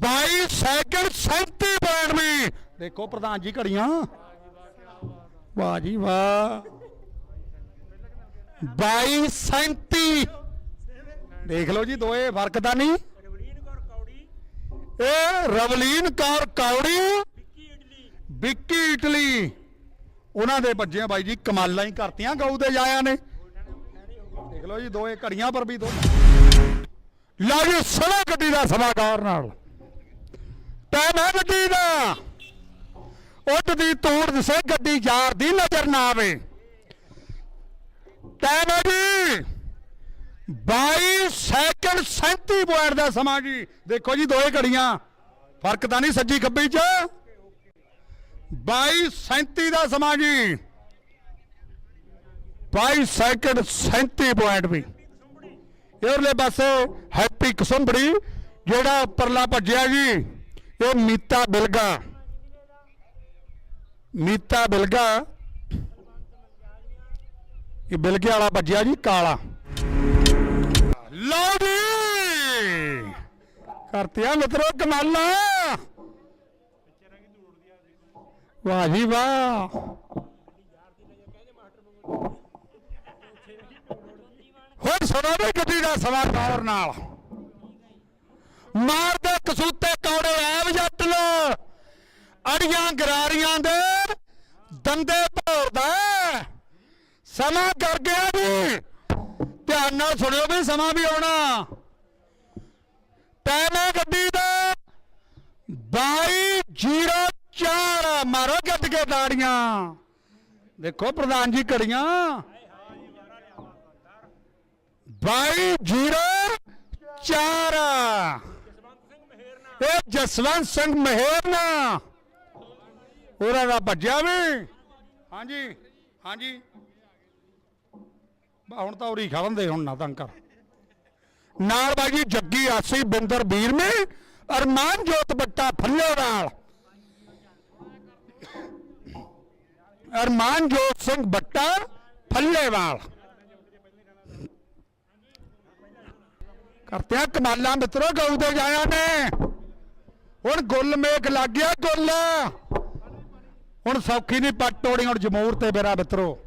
22 second 37 92 ਦੇਖੋ ਪ੍ਰਧਾਨ ਜੀ ਘੜੀਆਂ। ਵਾਹ ਜੀ ਵਾਹ। 22 37 ਦੇਖ ਲਓ ਜੀ ਦੋਏ ਫ਼ਰਕ ਤਾਂ ਨਹੀਂ। ਇਹ ਰਵਲੀਨ ਕੌਰ ਕੌੜੀ। ਵਿੱਕੀ ਇਟਲੀ। ਉਹਨਾਂ ਦੇ ਬੱਜੇ ਬਾਈ ਜੀ ਕਮਾਲਾਂ ਹੀ ਕਰਤੀਆਂ ਗਊ ਦੇ ਜਾਇਆ ਨੇ। ਦੇਖ ਲਓ ਜੀ ਦੋਏ ਘੜੀਆਂ ਪਰ ਵੀ ਦੋ ਲਓ ਜੀ ਸੜਾ ਗੱਡੀ ਦਾ ਸਮਾਕਾਰ ਨਾਲ। ਟਾਈਮ ਹੈ ਗੱਡੀ ਦਾ ਉੱਡ ਦੀ ਤੂੜ ਦਿਸੇ, ਗੱਡੀ ਯਾਰ ਦੀ ਨਜ਼ਰ ਨਾ ਆਵੇ। ਟਾਈਮ ਹੈ ਜੀ 22 ਸੈਕਿੰਡ 37 ਪੁਆਇੰਟ ਦਾ ਸਮਾਂ ਜੀ। ਦੇਖੋ ਜੀ ਦੋਏ ਘੜੀਆਂ, ਫ਼ਰਕ ਤਾਂ ਨਹੀਂ ਸੱਜੀ ਖੱਬੀ ਚ। 22 37 ਦਾ ਸਮਾਂ ਜੀ। 22 ਸੈਕਿੰਡ 37 ਪੁਆਇੰਟ ਵੀ। ਇਧਰਲੇ ਪਾਸੇ ਹੈਪੀ ਕਸੰਬੜੀ, ਜਿਹੜਾ ਪਰਲਾ ਭੱਜਿਆ ਜੀ। ਇਹ ਮੀਤਾ ਬਿਲਗਾ। ਮੀਤਾ ਬਿਲਗਾ। ਇਹ ਬਿਲਗੇ ਵਾਲਾ ਭੱਜਿਆ ਜੀ, ਕਾਲਾ। ਲਓ ਜੀ! ਕਰਤਿਆ ਮਿੱਤਰੋ ਕਮਾਲਾਂ। ਵਾਹ ਜੀ ਵਾਹ। ਹੋਰ ਸੁਣੋ ਵੀ ਗੱਡੀ ਦਾ ਸਵਾਰ ਗੌਰ ਨਾਲ। ਮਾਰਦੇ ਕਸੂਤੇ। ਅੜੀਆਂ ਗਰਾਰੀਆਂ ਦੇ ਦੰਦੇ ਭੋਰਦਾ ਸਮਾਂ ਕਰ ਗਿਆ ਜੀ। ਧਿਆਨ ਨਾਲ ਸੁਣਿਓ ਵੀ ਸਮਾਂ ਵੀ ਆਉਣਾ। ਟਾਈਮ ਹੈ ਗੱਡੀ ਦਾ। 2204 ਮਾਰੋ ਗੱਡ ਕੇ ਤਾੜੀਆਂ। ਦੇਖੋ ਪ੍ਰਧਾਨ ਜੀ ਘੜੀਆਂ। 2204 ਇਹ ਜਸਵੰਤ ਸਿੰਘ ਮਹਿਰਨਾ। ਉਹਨਾਂ ਦਾ ਭੱਜਿਆ ਵੀ। ਹਾਂਜੀ ਹਾਂਜੀ। ਬਾ ਹੁਣ ਤਾਂ ਉਰੀ ਖੜਨ ਦੇ ਹੁਣ ਨਾ ਤੰਗ ਕਰ। ਨਾਲ ਬਾਜੀ ਜੱਗੀ ਆਸੀ ਬਿੰਦਰ ਵੀਰ ਨੇ ਅਰਮਾਨ ਜੋਤ ਬੱਟਾ ਫੱਲੇ ਨਾਲ। ਅਰਮਾਨ ਜੋਤ ਸਿੰਘ ਬੱਟਾ ਫੱਲੇਵਾਲ ਕਰਤਿਆ ਕਮਾਲਾਂ ਮਿੱਤਰੋ ਗਊ ਦੇ ਜਾਇਆ ਨੇ। ਹੁਣ ਗੁੱਲ ਮੇਕ ਲੱਗ ਗਿਆ ਗੁੱਲ। ਹੁਣ ਸੌਖੀ ਨਹੀਂ ਪੱਟ ਤੋੜੀ ਹੁਣ ਜਮੂਰ ਤੇ ਮੇਰਾ ਮਿੱਤਰੋ।